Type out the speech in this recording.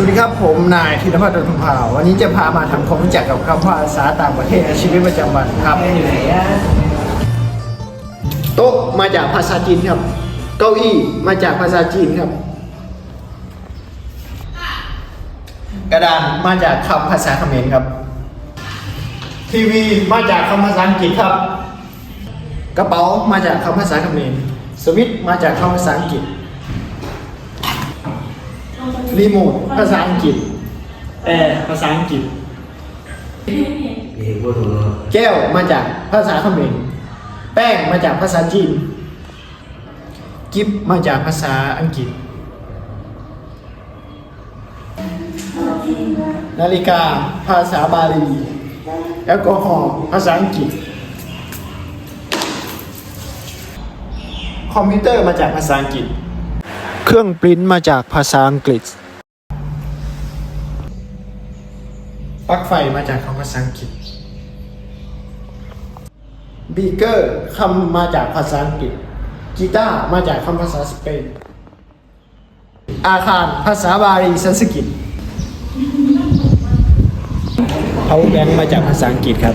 วัสดีครับ ผมนายธีรพัฒน์ดนทุมภาวันนี้จะพามาทำความรู้จักกับคำภาษาต่างประเทศในชีวิตประจำวันครับโต๊ะมาจากภาษาจีนครับ เก้าอี้มาจากภาษาจีนครับ กระดานมาจากคำภาษาเขมรครับ ทีวีมาจากคำภาษาอังกฤษครับ กระเป๋ามาจากคำภาษาเขมรสวิตมาจากคำภาษาอังกฤษ รีโมทภาษาอังกฤษแอร์ภาษาอังกฤษ แก้วมาจากภาษาเขมรแป้งมาจากภาษาจีน กิฟมาจากภาษาอังกฤษ นาฬิกาภาษาบาลีแอลกอฮอล์ภาษาอังกฤษ คอมพิวเตอร์มาจากภาษาอังกฤษ เครื่องปริ้นมาจากภาษาอังกฤษ ปลั๊กไฟมาจากคำภาษาอังกฤษ บีเกอร์คำมาจากภาษาอังกฤษ กีตาร์มาจากคำภาษาสเปน อาคารภาษาบาลีสันสกฤตเอาแบงมาจากภาษาอังกฤษครับ